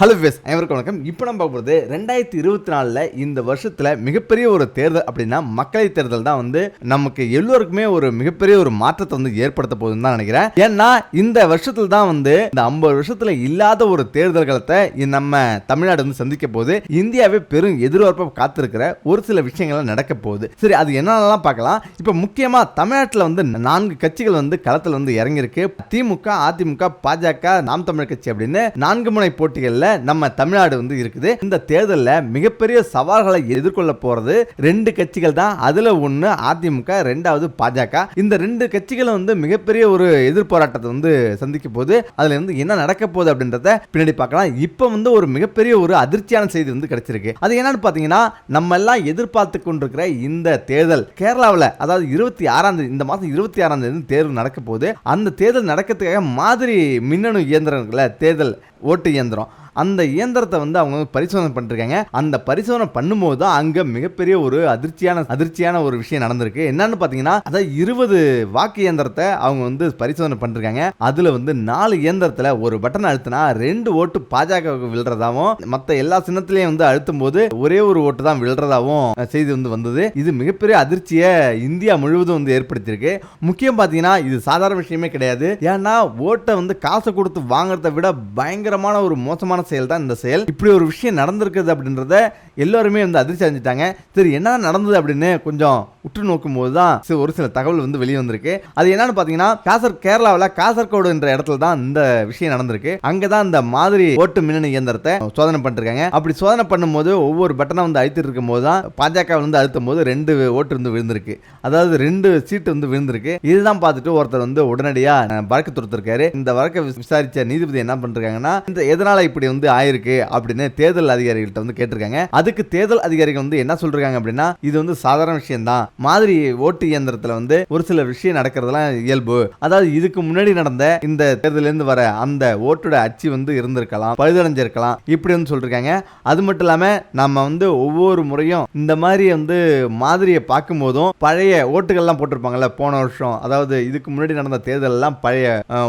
Hello விஸ் அனைவருக்கும் வணக்கம். இப்போ நம்ம பார்க்க போகிறது ரெண்டாயிரத்தி இருபத்தி நாலில் இந்த வருஷத்தில் மிகப்பெரிய ஒரு தேர்தல் அப்படின்னா மக்களவை தேர்தல் தான் வந்து நமக்கு எல்லோருக்குமே ஒரு மிகப்பெரிய ஒரு மாற்றத்தை வந்து ஏற்படுத்த போகுதுன்னு தான் நினைக்கிறேன். ஏன்னா இந்த வருஷத்தில் தான் வந்து இந்த ஐம்பது வருஷத்தில் இல்லாத ஒரு தேர்தல் காலத்தை நம்ம தமிழ்நாடு வந்து சந்திக்க போகுது. இந்தியாவே பெரும் எதிர்பார்ப்பாக காத்திருக்கிற ஒரு சில விஷயங்கள்லாம் நடக்க போகுது. சரி அது என்னென்னலாம் பார்க்கலாம். இப்போ முக்கியமாக தமிழ்நாட்டில் வந்து நான்கு கட்சிகள் வந்து களத்தில் வந்து இறங்கியிருக்கு. திமுக அதிமுக பாஜக நாம் தமிழ் கட்சி அப்படின்னு நான்கு முனை போட்டிகளில் நம்ம தமிழ்நாடு வந்து இருக்குது. இந்த தேர்தலில் மிகப்பெரிய சவால்களை எதிர்கொள்ள போகிறது ரெண்டு கட்சிகள் தான். அதில் ஒன்று அதிமுக ரெண்டாவது பாஜக. இந்த ரெண்டு கட்சிகளும் வந்து மிகப்பெரிய ஒரு எதிர்போராட்டத்தை வந்து சந்திக்க போது அதில் வந்து என்ன நடக்க போகுது அப்படின்றத பின்னாடி பார்க்கலாம். இப்போ வந்து ஒரு மிகப்பெரிய ஒரு அதிர்ச்சியான செய்தி வந்து கிடைச்சிருக்கு. அது என்னன்னு பார்த்தீங்கன்னா நம்ம எல்லாம் எதிர்பார்த்து கொண்டிருக்கிற இந்த தேர்தல் கேரளாவில் அதாவது இருபத்தி ஆறாம் தேதி இந்த மாதம் இருபத்தி ஆறாம் தேதி தேர்தல் நடக்க போகுது. அந்த தேர்தல் நடக்கிறதுக்காக மாதிரி மின்னணு இயந்திரங்கள தேர்தல் ஓட்டு இயந்திரம். அந்த இயந்திரத்தை வந்து அவங்க வந்து பரிசோதனை பண்ணிருக்காங்க. அந்த பரிசோதனை பண்ணும்போது தான் அங்க மிகப்பெரிய ஒரு அதிர்ச்சியான அதிர்ச்சியான ஒரு விஷயம் நடந்திருக்கு. என்னன்னு பாத்தீங்கன்னா அதாவது இருபது வாக்கு இயந்திரத்தை அவங்க வந்து பரிசோதனை பண்ணிருக்காங்க. அதுல வந்து நாலு இயந்திரத்துல ஒரு பட்டன் அழுத்தினா ரெண்டு ஓட்டு பாஜக விழுறதாவும் மத்த எல்லா சின்னத்திலையும் வந்து அழுத்தும் போது ஒரே ஒரு ஓட்டு தான் விழுறதாவும் செய்தி வந்து வந்தது. இது மிகப்பெரிய அதிர்ச்சியை இந்தியா முழுவதும் வந்து ஏற்படுத்தியிருக்கு. முக்கியம் பார்த்தீங்கன்னா இது சாதாரண விஷயமே கிடையாது. ஏன்னா ஓட்டை வந்து காசு கொடுத்து வாங்குறதை விட பயங்கரமான ஒரு மோசமான செயல் தான் இந்த செயல். இப்படி ஒரு விஷயம் நடந்திருக்குது அப்படின்றத எல்லாருமே வந்து அதிர்ச்சி அடைஞ்சிட்டாங்க. சரி என்ன நடந்தது அப்படின்னு கொஞ்சம் உற்று நோக்கும் போது தான் ஒரு சில தகவல் வந்து வெளியே வந்திருக்கு. அது என்னன்னு பார்த்தீங்கன்னா காசர் கேரளாவில் காசர்கோடு என்ற இடத்துல தான் இந்த விஷயம் நடந்திருக்கு. அங்கே தான் இந்த மாதிரி ஓட்டு மின்னணு இயந்திரத்தை சோதனை பண்ணிருக்காங்க. அப்படி சோதனை பண்ணும்போது ஒவ்வொரு பட்டனை வந்து அழுத்திட்டு இருக்கும் போது தான் பாஜக வந்து அழுத்தும் போது ரெண்டு ஓட்டு வந்து விழுந்திருக்கு. அதாவது ரெண்டு சீட்டு வந்து விழுந்திருக்கு. இதுதான் பார்த்துட்டு ஒருத்தர் வந்து உடனடியாக வழக்கு தொடுத்திருக்காரு. இந்த வழக்கை விசாரிச்ச நீதிபதி என்ன பண்ணிருக்காங்கன்னா இந்த எதனால இப்படி வந்து ஆயிருக்கு அப்படின்னு தேர்தல் அதிகாரிகள்ட்ட வந்து கேட்டிருக்காங்க. அதுக்கு தேர்தல் அதிகாரிகள் வந்து என்ன சொல்றாங்க அப்படின்னா இது வந்து சாதாரண விஷயம் தான் மாதிரி ஓட்டு இயந்திரத்தில் வந்து ஒரு சில விஷயம் நடக்கிறதுலாம் இயல்பு. அதாவது இதுக்கு முன்னாடி நடந்த இந்த தேர்தலேருந்து வர அந்த ஓட்டோட அச்சு வந்து இருந்திருக்கலாம் பழுதடைஞ்சிருக்கலாம் இப்படி வந்து சொல்லியிருக்காங்க அது மட்டும் இல்லாமல் நம்ம வந்து ஒவ்வொரு முறையும் இந்த மாதிரி வந்து மாதிரியை பார்க்கும்போதும் பழைய ஓட்டுகள்லாம் போட்டிருப்பாங்கல்ல போன வருஷம். அதாவது இதுக்கு முன்னாடி நடந்த தேர்தலெல்லாம் பழைய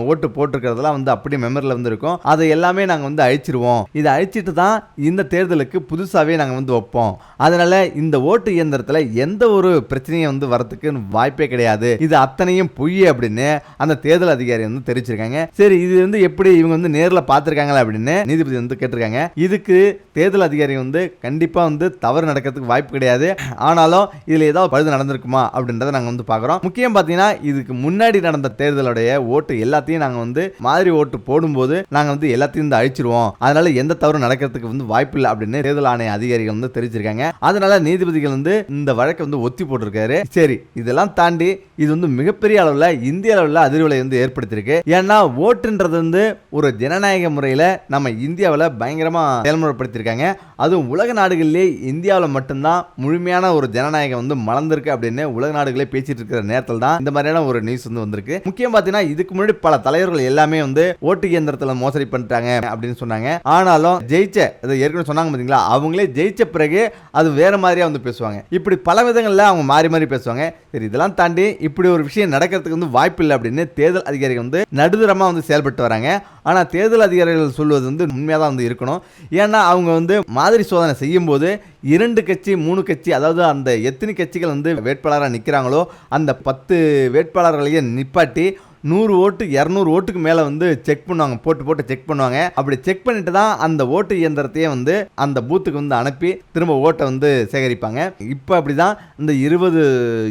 ஓட்டு போட்டிருக்கிறதெல்லாம் வந்து அப்படியே மெமரியில் வந்து இருக்கும் அதை எல்லாமே நாங்கள் வந்து அழிச்சிருவோம். இதை அழிச்சிட்டு தான் இந்த தேர்தலுக்கு புதுசாகவே நாங்கள் வந்து வைப்போம். அதனால் இந்த ஓட்டு இயந்திரத்தில் எந்த ஒரு பிரச்சனையும் வந்து வரத்துக்கு வாய்ப்பே கிடையாது. இது அத்தனையும் பொய் அப்படின்னு அந்த தேர்தல் அதிகாரி வந்து தெரிவிச்சிருக்காங்க. சரி இது வந்து எப்படி இவங்க வந்து நேரில் பார்த்துருக்காங்களா அப்படின்னு நீதிபதி வந்து கேட்டிருக்காங்க. இதுக்கு தேர்தல் அதிகாரி வந்து கண்டிப்பாக வந்து தவறு நடக்கிறதுக்கு வாய்ப்பு கிடையாது. ஆனாலும் இதில் ஏதாவது பழுது நடந்திருக்குமா அப்படின்றத நாங்கள் வந்து பார்க்குறோம். முக்கியம் பார்த்தீங்கன்னா இதுக்கு முன்னாடி நடந்த தேர்தலுடைய ஓட்டு எல்லாத்தையும் நாங்கள் வந்து மாதிரி ஓட்டு போடும்போது நாங்கள் வந்து எல்லாத்தையும் வந்து அழிச்சிருவோம். அதனால எந்த தவறும் நடக்கிறதுக்கு வந்து வாய்ப்பு இல்லை அப்படின்னு தேர்தல் ஆணைய அதிகாரிகள் வந்து தெரிவிச்சிருக்காங்க. அதனால நீதிபதிகள் வந்து இந்த வழக்கை வந்து ஒத்தி போட்டு போட்டிருக்காரு சரி. இதெல்லாம் தாண்டி இது வந்து மிகப்பெரிய அளவில் இந்திய அளவில் அதிர்வலை வந்து ஏற்படுத்தியிருக்கு. ஏன்னா ஓட்டுன்றது வந்து ஒரு ஜனநாயக முறையில் நம்ம இந்தியாவில் பயங்கரமாக செயல்முறைப்படுத்தியிருக்காங்க. அதுவும் உலக நாடுகளிலே இந்தியாவில் மட்டும்தான் முழுமையான ஒரு ஜனநாயகம் வந்து மலர்ந்திருக்கு அப்படின்னு உலக நாடுகளே பேசிட்டு இருக்கிற நேரத்தில் தான் இந்த மாதிரியான ஒரு நியூஸ் வந்து வந்திருக்கு. முக்கியம் பார்த்தீங்கன்னா இதுக்கு முன்னாடி பல தலைவர்கள் எல்லாமே வந்து ஓட்டு இயந்திரத்தில் மோசடி பண்ணிட்டாங்க அப்படின்னு சொன்னாங்க. ஆனாலும் ஜெயிச்ச ஏற்கனவே சொன்னாங்க பார்த்தீங்களா அவங்களே ஜெயிச்ச பிறகு அது வேற மாதிரியா வந்து பேசுவாங்க. இப்படி பல விதங்களில் அவங்க மாறி மாறி பேசுவாங்க. சரி இதெல்லாம் தாண்டி இப்படி ஒரு விஷயம் நடக்கிறதுக்கு வந்து வாய்ப்பு இல்லை அப்படின்னு தேர்தல் அதிகாரிகள் வந்து நடுதரமாக வந்து செயல்பட்டு வராங்க. ஆனால் தேர்தல் அதிகாரிகள் சொல்வது வந்து உண்மையாக தான் வந்து இருக்கணும். ஏன்னா அவங்க வந்து மாதிரி சோதனை செய்யும்போது இரண்டு கட்சி மூணு கட்சி அதாவது அந்த எத்தனை கட்சிகள் வந்து வேட்பாளராக நிற்கிறாங்களோ அந்த பத்து வேட்பாளர்களையே நிப்பாட்டி நூறு ஓட்டு இரநூறு ஓட்டுக்கு மேலே வந்து செக் பண்ணுவாங்க போட்டு போட்டு செக் பண்ணுவாங்க. அப்படி செக் பண்ணிட்டு தான் அந்த ஓட்டு இயந்திரத்தையே வந்து அந்த பூத்துக்கு வந்து அனுப்பி திரும்ப ஓட்டை வந்து சேகரிப்பாங்க. இப்போ அப்படி தான் இந்த இருபது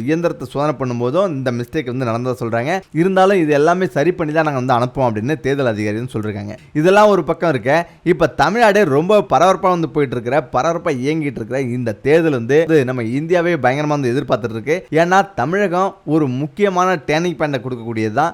இயந்திரத்தை சோதனை பண்ணும்போதும் இந்த மிஸ்டேக் வந்து நடந்ததாக சொல்கிறாங்க இருந்தாலும் இது எல்லாமே சரி பண்ணி தான் நாங்கள் வந்து அனுப்புவோம் அப்படின்னு தேர்தல் அதிகாரின்னு சொல்லியிருக்காங்க இதெல்லாம் ஒரு பக்கம் இருக்க இப்போ தமிழ்நாடே ரொம்ப பரபரப்பாக வந்து போயிட்டு இருக்கிற பரபரப்பாக இயங்கிட்டு இருக்கிற இந்த தேர்தல் வந்து இது நம்ம இந்தியாவே பயங்கரமாக வந்து எதிர்பார்த்துட்டு இருக்கு. ஏன்னா தமிழகம் ஒரு முக்கியமான டேர்னிங் பாயிண்டை கொடுக்கக்கூடியது தான்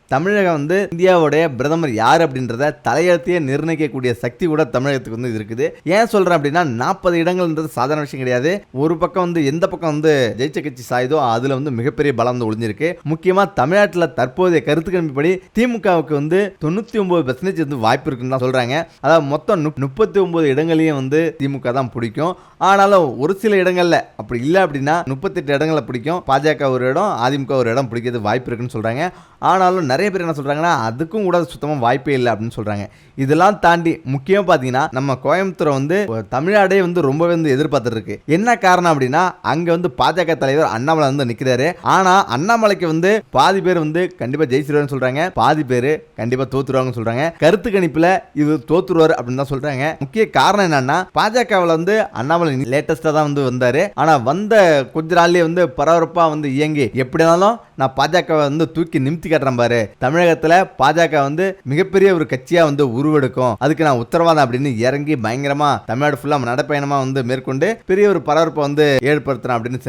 தமிழகம் வந்து இந்தியாவுடைய பிரதமர் யார் அப்படின்றத தலையெழுத்தையே நிர்ணயிக்கக்கூடிய சக்தி கூட தமிழகத்துக்கு வந்து இருக்குது. ஏன் சொல்கிறேன் அப்படின்னா நாற்பது இடங்கள்ன்றது சாதாரண விஷயம் கிடையாது. ஒரு பக்கம் வந்து எந்த பக்கம் வந்து ஜெயிச்ச கட்சி சாயுதோ அதில் வந்து மிகப்பெரிய பலம் வந்து ஒளிஞ்சிருக்கு. முக்கியமாக தமிழ்நாட்டில் தற்போதைய கருத்து கணிப்படி திமுகவுக்கு வந்து தொண்ணூற்றி ஒம்பது பெர்சன்டேஜ் வந்து வாய்ப்பு இருக்குன்னு தான் சொல்கிறாங்க அதாவது மொத்தம் நுப்- முப்பத்தி ஒம்பது இடங்களையும் வந்து திமுக தான் பிடிக்கும். ஆனாலும் ஒரு சில இடங்களில் அப்படி இல்லை அப்படின்னா முப்பத்தெட்டு இடங்களை பிடிக்கும். பாஜக ஒரு இடம் அதிமுக ஒரு இடம் பிடிக்கிறது வாய்ப்பு இருக்குன்னு சொல்கிறாங்க ஆனாலும் நிறைய நிறைய பேர் என்ன சொல்கிறாங்கன்னா அதுக்கும் கூட சுத்தமாக வாய்ப்பே இல்லை அப்படின்னு சொல்கிறாங்க இதெல்லாம் தாண்டி முக்கியம் பார்த்தீங்கன்னா நம்ம கோயம்புத்தூரை வந்து தமிழ்நாடே வந்து ரொம்பவே வந்து எதிர்பார்த்துட்டு இருக்கு என்ன காரணம் அப்படின்னா அங்கே வந்து பாஜக தலைவர் அண்ணாமலை வந்து நிற்கிறாரு ஆனால் அண்ணாமலைக்கு வந்து பாதி பேர் வந்து கண்டிப்பாக ஜெயிச்சிருவாருன்னு சொல்கிறாங்க பாதி பேர் கண்டிப்பாக தோத்துருவாங்கன்னு சொல்கிறாங்க கருத்து கணிப்பில் இது தோத்துருவார் அப்படின்னு தான் சொல்கிறாங்க முக்கிய காரணம் என்னன்னா பாஜகவில் வந்து அண்ணாமலை லேட்டஸ்ட்டாக தான் வந்து வந்தார். ஆனால் வந்த கொஞ்ச வந்து பரபரப்பாக வந்து இயங்கி எப்படி இருந்தாலும் நான் பாஜகவை வந்து தூக்கி நிமித்தி காட்டுறேன் பாரு. தமிழகத்தில் பாஜக வந்து மிகப்பெரிய ஒரு கட்சியாக வந்து உருவெடுக்கும். அதுக்கு நான் உத்தரவாதம் அப்படின்னு இறங்கி பயங்கரமாக தமிழ்நாடு ஃபுல்லாக நடைப்பயணமாக வந்து மேற்கொண்டு பெரிய ஒரு பரபரப்பை வந்து ஏற்படுத்துறேன் அப்படின்னு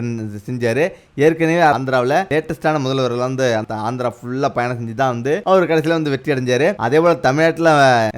செஞ்சார். ஏற்கனவே ஆந்திராவில் லேட்டஸ்டான முதல்வர்கள் வந்து அந்த ஆந்திரா ஃபுல்லாக பயணம் செஞ்சு தான் வந்து அவர் கடைசியில் வந்து வெற்றி அடைஞ்சார். அதே போல் தமிழ்நாட்டில்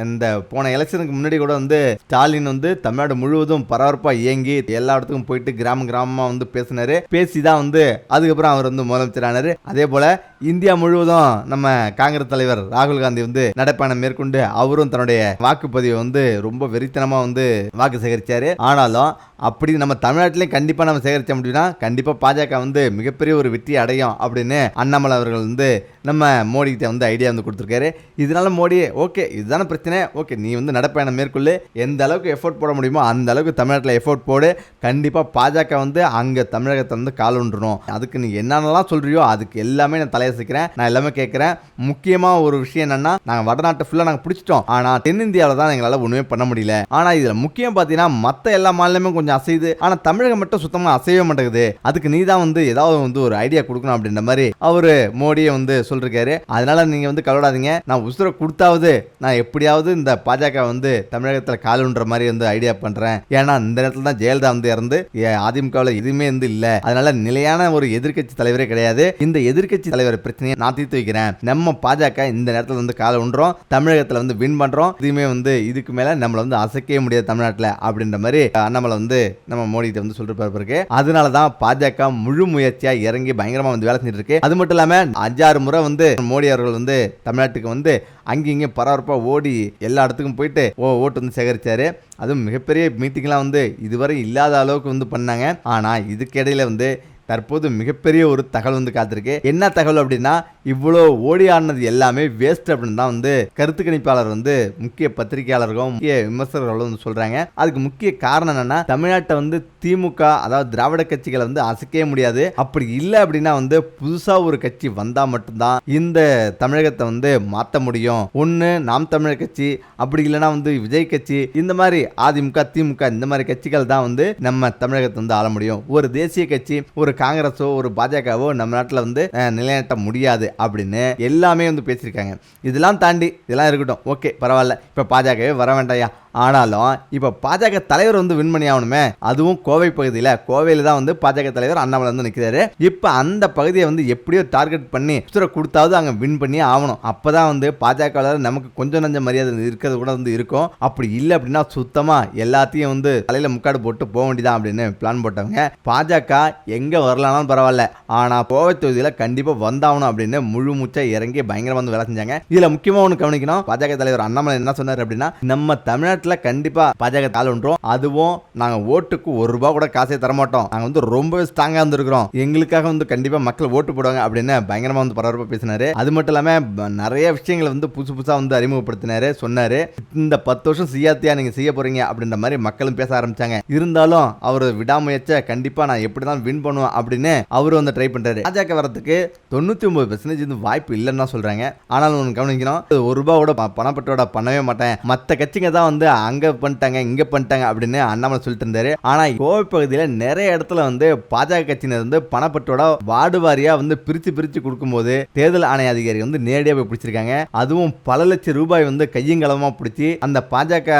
இந்த போன எலெக்ஷனுக்கு முன்னாடி கூட வந்து ஸ்டாலின் வந்து தமிழ்நாடு முழுவதும் பரபரப்பாக இயங்கி எல்லா இடத்துக்கும் போயிட்டு கிராம கிராமமாக வந்து பேசினார். பேசி தான் வந்து அதுக்கப்புறம் அவர் வந்து முதலமைச்சர் ஆனார். அதே போல் இந்தியா முழுவதும் நம்ம காங்கிரஸ் தலைவர் ராகுல் காந்தி வந்து நடைப்பயணம் மேற்கொண்டு அவரும் தன்னுடைய வாக்குப்பதிவை வந்து ரொம்ப வெறித்தனமா வந்து வாக்கு சேகரிச்சாரு. ஆனாலும் அப்படி நம்ம தமிழ்நாட்டிலையும் கண்டிப்பா நம்ம சேகரிச்ச முடியும்னா கண்டிப்பா பாஜக வந்து மிகப்பெரிய ஒரு வெற்றி அடையும் அப்படின்னு அண்ணாமலை அவர்கள் வந்து நம்ம மோடி கிட்ட வந்து ஐடியா வந்து கொடுத்துருக்காரு. இதனால மோடி ஓகே இதுதானே பிரச்சனை. ஓகே நீ வந்து நடைப்பயணம் மேற்கொள்ளு. எந்த அளவுக்கு எஃபோர்ட் போட முடியுமோ அந்த அளவுக்கு தமிழ்நாட்டில் எஃபோர்ட் போடு. கண்டிப்பாக பாஜக வந்து அங்கே தமிழகத்தை வந்து கால் ஒன்றணும் அதுக்கு நீ என்னென்னலாம் சொல்றியோ அதுக்கு எல்லாமே நான் பேசிக்கிறேன். நான் எல்லாமே கேட்குறேன் முக்கியமாக ஒரு விஷயம் என்னன்னா நாங்கள் வடநாட்டை ஃபுல்லாக நாங்கள் பிடிச்சிட்டோம். ஆனால் தென்னிந்தியாவில் தான் எங்களால் ஒன்றுமே பண்ண முடியல. ஆனால் இதில் முக்கியம் பார்த்தீங்கன்னா மற்ற எல்லா மாநிலமும் கொஞ்சம் அசையுது. ஆனால் தமிழகம் மட்டும் சுத்தமாக அசையவே மாட்டேங்குது. அதுக்கு நீ தான் வந்து ஏதாவது வந்து ஒரு ஐடியா கொடுக்கணும் அப்படின்ற மாதிரி அவர் மோடியை வந்து சொல்லிருக்காரு. அதனால நீங்கள் வந்து கலவிடாதீங்க நான் உசுரை கொடுத்தாவது நான் எப்படியாவது இந்த பாஜக வந்து தமிழகத்தில் காலுன்ற மாதிரி வந்து ஐடியா பண்ணுறேன் ஏன்னா இந்த நேரத்தில் தான் ஜெயலலிதா வந்து இறந்து அதிமுகவில் எதுவுமே வந்து இல்லை. அதனால நிலையான ஒரு எதிர்க்கட்சி தலைவரே கிடையாது. இந்த எதிர்க்கட்சி தலைவர் பிரச்சனையை நான் தீர்த்து வைக்கிறேன். நம்ம பாஜக இந்த நேரத்தில் வந்து காலை ஒன்றோம் தமிழகத்தில் வந்து வின் பண்ணுறோம் இதுவுமே வந்து இதுக்கு மேலே நம்மளை வந்து அசைக்கவே முடியாது தமிழ்நாட்டில் அப்படின்ற மாதிரி அண்ணாமலை வந்து நம்ம மோடி கிட்ட வந்து சொல்லிட்டு பிறகு அதனால தான் பாஜக முழு முயற்சியாக இறங்கி பயங்கரமாக வந்து வேலை செஞ்சுட்டு இருக்கு. அது மட்டும் இல்லாமல் அஞ்சாறு முறை வந்து மோடி அவர்கள் வந்து தமிழ்நாட்டுக்கு வந்து அங்கேயும் இங்கேயும் பரபரப்பாக ஓடி எல்லா இடத்துக்கும் போயிட்டு ஓ ஓட்டு வந்து சேகரித்தார் அதுவும் மிகப்பெரிய மீட்டிங்லாம் வந்து இதுவரை இல்லாத அளவுக்கு வந்து பண்ணாங்க. ஆனால் இதுக்கிடையில் வந்து தற்போது மிகப்பெரிய ஒரு தகவல் வந்து காத்திருக்கு. என்ன தகவல் அப்படின்னா இவ்வளோ ஓடி ஆடினது எல்லாமே வேஸ்ட் அப்படின்னு தான் வந்து கருத்து கணிப்பாளர் வந்து முக்கிய பத்திரிகையாளர்களும் முக்கிய விமர்சகர்களும் வந்து சொல்றாங்க. அதுக்கு முக்கிய காரணம் என்னன்னா தமிழ்நாட்டை வந்து திமுக அதாவது திராவிட கட்சிகளை வந்து அசைக்கவே முடியாது. அப்படி இல்லை அப்படின்னா வந்து புதுசாக ஒரு கட்சி வந்தால் மட்டும்தான் இந்த தமிழகத்தை வந்து மாற்ற முடியும். ஒன்று நாம் தமிழர் கட்சி அப்படி இல்லைன்னா வந்து விஜய் கட்சி இந்த மாதிரி அதிமுக திமுக இந்த மாதிரி கட்சிகள் தான் வந்து நம்ம தமிழகத்தை வந்து ஆள முடியும். ஒரு தேசிய கட்சி ஒரு காங்கிரஸோ ஒரு பாஜகவோ நம்ம நாட்டில் வந்து நிலைநாட்ட முடியாது அப்படின்னு எல்லாமே வந்து பேசியிருக்காங்க. இதெல்லாம் தாண்டி இதெல்லாம் இருக்கட்டும். ஓகே பரவாயில்ல. இப்போ பாஜகவே வர வேண்டாயா ஆனாலும் இப்போ பாஜக தலைவர் வந்து வின் பண்ணி ஆகணுமே அதுவும் கோவை பகுதியில். கோவையில் தான் வந்து பாஜக தலைவர் அண்ணாமலை வந்து நிற்கிறாரு இப்போ அந்த பகுதியை வந்து எப்படியோ டார்கெட் பண்ணி உத்தர கொடுத்தாவது அங்கே வின் பண்ணி ஆகணும். அப்போ தான் வந்து பாஜக நமக்கு கொஞ்சம் நஞ்ச மரியாதை இருக்கிறது கூட வந்து இருக்கும். அப்படி இல்லை அப்படின்னா சுத்தமாக எல்லாத்தையும் வந்து தலையில் முக்காடு போட்டு போக வேண்டியதான் அப்படின்னு பிளான் போட்டவங்க. பாஜக எங்கே வரலானாலும் பரவாயில்ல. ஆனால் கோவை தொகுதியில் கண்டிப்பாக வந்தாகணும் அப்படின்னு முழு மூச்சா இறங்கி பயங்கரமாக வந்து வேலை செஞ்சாங்க. இதில் முக்கியமாக ஒன்று கவனிக்கணும். பாஜக தலைவர் அண்ணாமலை என்ன சொன்னார் அப்படின்னா நம்ம தமிழ்நாட்டில் கண்டிப்பாக பாஜக தாள் அதுவும் நாங்கள் ஓட்டுக்கு ஒரு ரூபா கூட காசே தரமாட்டோம். நாங்கள் வந்து ரொம்பவே ஸ்ட்ராங்காக இருந்திருக்கிறோம். எங்களுக்காக வந்து கண்டிப்பாக மக்கள் ஓட்டு போடுவாங்க அப்படின்னு பயங்கரமாக வந்து பரபரப்பாக பேசினாரு. அது மட்டும் இல்லாமல் நிறைய விஷயங்களை வந்து புதுசு புதுசாக வந்து அறிமுகப்படுத்தினாரு சொன்னாரு. இந்த பத்து வருஷம் சியாத்தியா நீங்கள் செய்ய போறீங்க அப்படின்ற மாதிரி மக்களும் பேச ஆரம்பிச்சாங்க. இருந்தாலும் அவர் விடாமுயற்சியை கண்டிப்பாக நான் எப்படி தான் வின் பண்ணுவேன் அப்படின்னு அவரு வந்து ட்ரை பண்றாரு. பாஜக வரதுக்கு தொண்ணூற்றி ஒன்பது பெர்சன்டேஜ் வந்து வாய்ப்பு இல்லைன்னு தான் சொல்றாங்க. ஆனாலும் ஒன்று கவனிக்கணும். ஒரு ரூபாவோட கூட பணப்பட்டோட பண்ணவே மாட்டேன். மற்ற கட்சிங்க தான் வந்து அங்கே பண்ணிட்டாங்க இங்கே பண்ணிட்டாங்க அப்படின்னு அண்ணாமலை சொல்லிட்டு இருந்தாரு ஆனால் கோவை பகுதியில் நிறைய இடத்துல வந்து பாஜக கட்சியினர் வந்து பணப்பட்டோட வார்டு வாரியாக வந்து பிரித்து பிரித்து கொடுக்கும்போது தேர்தல் ஆணைய அதிகாரி வந்து நேரடியாக போய் பிடிச்சிருக்காங்க. அதுவும் பல லட்சம் ரூபாய் வந்து கையங்கலமாக பிடிச்சி அந்த பாஜக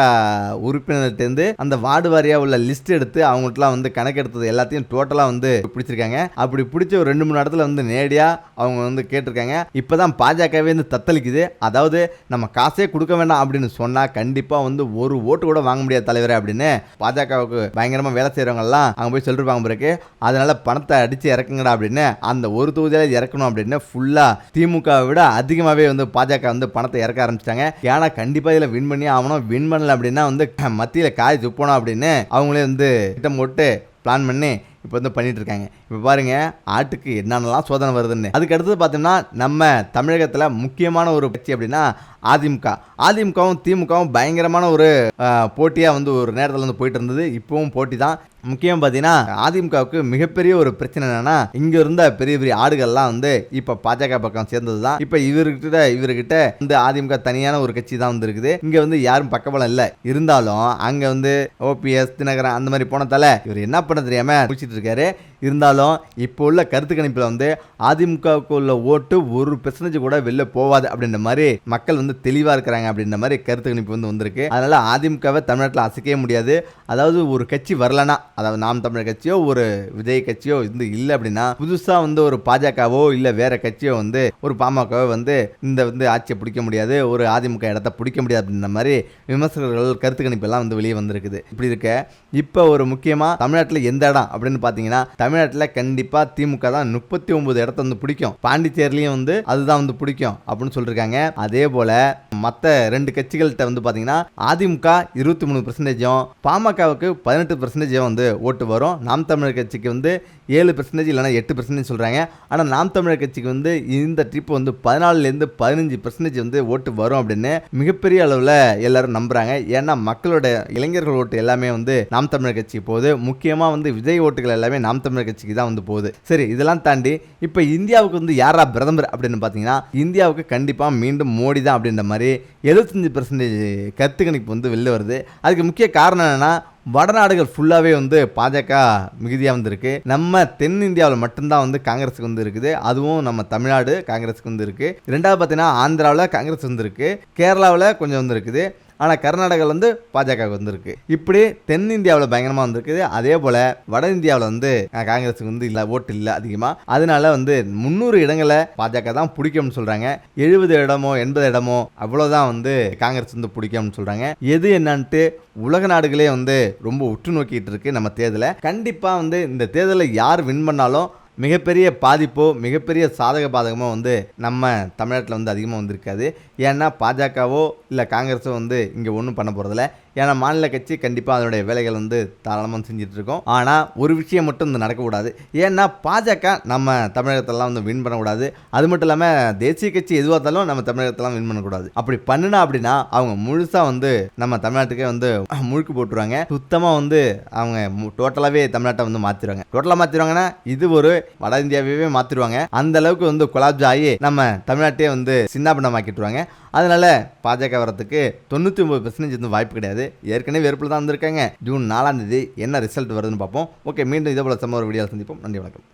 உறுப்பினர்கிட்டேருந்து அந்த வார்டு வாரியாக உள்ள லிஸ்ட் எடுத்து அவங்கள்ட்டலாம் வந்து கணக்கெடுத்தது எல்லாத்தையும் டோட்டலாக வந்து பிடிச்சிருக்காங்க. அப்படி பிடிச்ச ஒரு ரெண்டு மூணு இடத்துல வந்து நேரடியாக அவங்க வந்து கேட்டிருக்காங்க. இப்போதான் பாஜகவே வந்து தத்தளிக்குது. அதாவது நம்ம காசே கொடுக்க வேண்டாம் அப்படின்னு சொன்னால் கண்டிப்பாக வந்து ஒரு ஓட்டு கூட வாங்க முடியாத தலைவரே அப்படின்னு பாஜகவுக்கு பயங்கரமாக வேலை செய்கிறவங்கலாம் அங்கே போய் சொல்லிருப்பாங்க பிறகு அதனால் பணத்தை அடித்து இறக்குங்கடா அப்படின்னு அந்த ஒரு தொகுதியில் இறக்கணும் அப்படின்னு ஃபுல்லாக திமுகவை விட அதிகமாகவே வந்து பாஜக வந்து பணத்தை இறக்க ஆரம்பிச்சிட்டாங்க. ஏன்னா கண்டிப்பாக இதில் வின் பண்ணி ஆகணும். வின் பண்ணல அப்படின்னா வந்து மத்தியில் காய் துப்பணும் அப்படின்னு அவங்களே வந்து திட்டம் போட்டு பிளான் பண்ணி இப்போ வந்து பண்ணிகிட்டு இருக்காங்க இப்போ பாருங்க ஆட்டுக்கு என்னென்னலாம் சோதனை வருதுன்னு. அதுக்கு அடுத்தது பார்த்தோம்னா நம்ம தமிழகத்தில் முக்கியமான ஒரு கட்சி அப்படின்னா அதிமுக. அதிமுகவும் திமுகவும் பயங்கரமான ஒரு போட்டியாக வந்து ஒரு நேரத்தில் வந்து போயிட்டு இருந்தது இப்போவும் போட்டி தான். முக்கியம் பார்த்தீங்கன்னா அதிமுகவுக்கு மிகப்பெரிய ஒரு பிரச்சனை என்னன்னா இங்கே இருந்த பெரிய பெரிய ஆடுகள்லாம் வந்து இப்போ பாஜக பக்கம் சேர்ந்தது தான். இப்போ இவர்கிட்ட இவர்கிட்ட வந்து அதிமுக தனியான ஒரு கட்சி தான் வந்து இருக்குது. இங்கே வந்து யாரும் பக்கபலம் இல்லை. இருந்தாலும் அங்கே வந்து ஓபிஎஸ் தினகரன் அந்த மாதிரி போனதால இவர் என்ன பண்ண தெரியாமல் முடிச்சிட்டு கொடுத்துட்ருக்காரு இருந்தாலும் இப்போ உள்ள கருத்து கணிப்பில் வந்து அதிமுகவுக்கு உள்ள ஓட்டு ஒரு பெர்சன்டேஜ் கூட வெளில போகாது அப்படின்ற மாதிரி மக்கள் வந்து தெளிவாக இருக்கிறாங்க அப்படின்ற மாதிரி கருத்து கணிப்பு வந்து வந்திருக்கு. அதனால் அதிமுகவை தமிழ்நாட்டில் அசைக்கவே முடியாது. அதாவது ஒரு கட்சி வரலனா அதாவது நாம் தமிழர் கட்சியோ ஒரு விஜய் கட்சியோ வந்து இல்லை அப்படின்னா புதுசாக வந்து ஒரு பாஜகவோ இல்லை வேற கட்சியோ வந்து ஒரு பாமகவோ வந்து இந்த வந்து ஆட்சியை பிடிக்க முடியாது ஒரு அதிமுக இடத்த பிடிக்க முடியாது அப்படின்ற மாதிரி விமர்சகர்கள் கருத்து கணிப்பெல்லாம் வந்து வெளியே வந்திருக்குது. இப்படி இருக்க இப்போ ஒரு முக்கியமாக தமிழ்நாட்டில் எந்த இடம் அப்படின்னு பார்த்தீங்கன்னா தமிழ் தமிழ்நாட்டில் கண்டிப்பாக திமுக தான் முப்பத்தி ஒன்பது இடத்த வந்து பிடிக்கும். பாண்டிச்சேரிலையும் வந்து அதுதான் வந்து பிடிக்கும் அப்படின்னு சொல்லியிருக்காங்க அதே போல் மற்ற ரெண்டு கட்சிகள்கிட்ட வந்து பார்த்தீங்கன்னா அதிமுக இருபத்தி மூணு பர்சன்டேஜும் பாமகவுக்கு பதினெட்டு பர்சன்டேஜும் வந்து ஓட்டு வரும். நாம் தமிழர் கட்சிக்கு வந்து ஏழு பர்சன்டேஜ் இல்லைனா எட்டு பர்சன்டேஜ் சொல்கிறாங்க ஆனால் நாம் தமிழர் கட்சிக்கு வந்து இந்த ட்ரிப் வந்து பதினாலுலேருந்து பதினஞ்சு பர்சன்டேஜ் வந்து ஓட்டு வரும் அப்படின்னு மிகப்பெரிய அளவில் எல்லாரும் நம்புகிறாங்க ஏன்னா மக்களோட இளைஞர்கள் ஓட்டு எல்லாமே வந்து நாம் தமிழர் கட்சிக்கு போகுது. முக்கியமாக வந்து விஜய் ஓட்டுகள் எல்லாமே நாம் தமிழர் கட்சிக்கு தான் வந்து போகுது. சரி இதெல்லாம் தாண்டி இப்போ இந்தியாவுக்கு வந்து யாரா பிரதமர் அப்படின்னு பார்த்தீங்கன்னா இந்தியாவுக்கு கண்டிப்பாக மீண்டும் மோடி தான் அப்படின்ற மாதிரி எழுபத்தஞ்சு பர்சன்டேஜ் கருத்து கணிப்பு வந்து வெளில வருது. அதுக்கு முக்கிய காரணம் என்னென்னா வடநாடுகள் ஃபுல்லாகவே வந்து பாஜக மிகுதியாக வந்திருக்கு. நம்ம தென்னிந்தியாவில் மட்டும்தான் வந்து காங்கிரஸுக்கு வந்து இருக்குது. அதுவும் நம்ம தமிழ்நாடு காங்கிரஸுக்கு வந்து இருக்குது ரெண்டாவது பார்த்தீங்கன்னா ஆந்திராவில் காங்கிரஸ் வந்துருக்கு கேரளாவில் கொஞ்சம் வந்து இருக்குது. ஆனால் கர்நாடகாவில் வந்து பாஜக வந்திருக்கு. இப்படி தென்னிந்தியாவில் பயங்கரமாக வந்திருக்குது. அதே போல் வட இந்தியாவில் வந்து காங்கிரஸுக்கு வந்து இல்லை ஓட்டு இல்லை அதிகமாக அதனால வந்து முந்நூறு இடங்களை பாஜக தான் பிடிக்கும்னு சொல்கிறாங்க எழுபது இடமோ எண்பது இடமோ அவ்வளோதான் வந்து காங்கிரஸ் வந்து பிடிக்கும்னு சொல்கிறாங்க எது என்னன்ட்டு உலக நாடுகளே வந்து ரொம்ப உற்று நோக்கிட்டு இருக்கு நம்ம தேர்தலை. கண்டிப்பாக வந்து இந்த தேர்தலை யார் வின் பண்ணாலும் மிகப்பெரிய பாதிப்போ மிகப்பெரிய சாதக பாதகமோ வந்து நம்ம தமிழ்நாட்டில் வந்து அதிகமாக வந்திருக்காது. ஏன்னா பாஜகவோ இல்லை காங்கிரஸோ வந்து இங்கே ஒன்றும் பண்ண போகிறதில்ல ஏன்னா மாநில கட்சி கண்டிப்பாக அதனுடைய வேலைகள் வந்து தாராளமாக செஞ்சுட்டு இருக்கோம் ஆனால் ஒரு விஷயம் மட்டும் இந்த நடக்கக்கூடாது. ஏன்னா பாஜக நம்ம தமிழகத்தெல்லாம் வந்து வின் பண்ணக்கூடாது. அது மட்டும் இல்லாமல் தேசிய கட்சி எதுவாக இருந்தாலும் நம்ம தமிழகத்தெல்லாம் வின் பண்ணக்கூடாது. அப்படி பண்ணினா அப்படின்னா அவங்க முழுசாக வந்து நம்ம தமிழ்நாட்டுக்கே வந்து முழுக்கு போட்டுருவாங்க. சுத்தமாக வந்து அவங்க டோட்டலாகவே தமிழ்நாட்டை வந்து மாற்றிடுவாங்க டோட்டலாக மாற்றிடுவாங்கன்னா இது ஒரு வட இந்தியாவே மாற்றிடுவாங்க அந்த அளவுக்கு வந்து கொலாப்ஜ் ஆகி நம்ம தமிழ்நாட்டையே வந்து சின்னாபண்ணமாக்கிட்டுருவாங்க அதனால பாஜக வரத்துக்கு தொண்ணூற்றி ஒன்பது பெர்சன்டேஜ் வந்து வாய்ப்பு கிடையாது. ஏற்கனவே வெறுப்பில் தான் வந்திருக்காங்க. ஜூன் நாலாம் தேதி என்ன ரிசல்ட் வருதுன்னு பார்ப்போம். ஓகே மீண்டும் இதே போல சம்ம ஒரு வீடியோ சந்திப்போம். நன்றி வணக்கம்.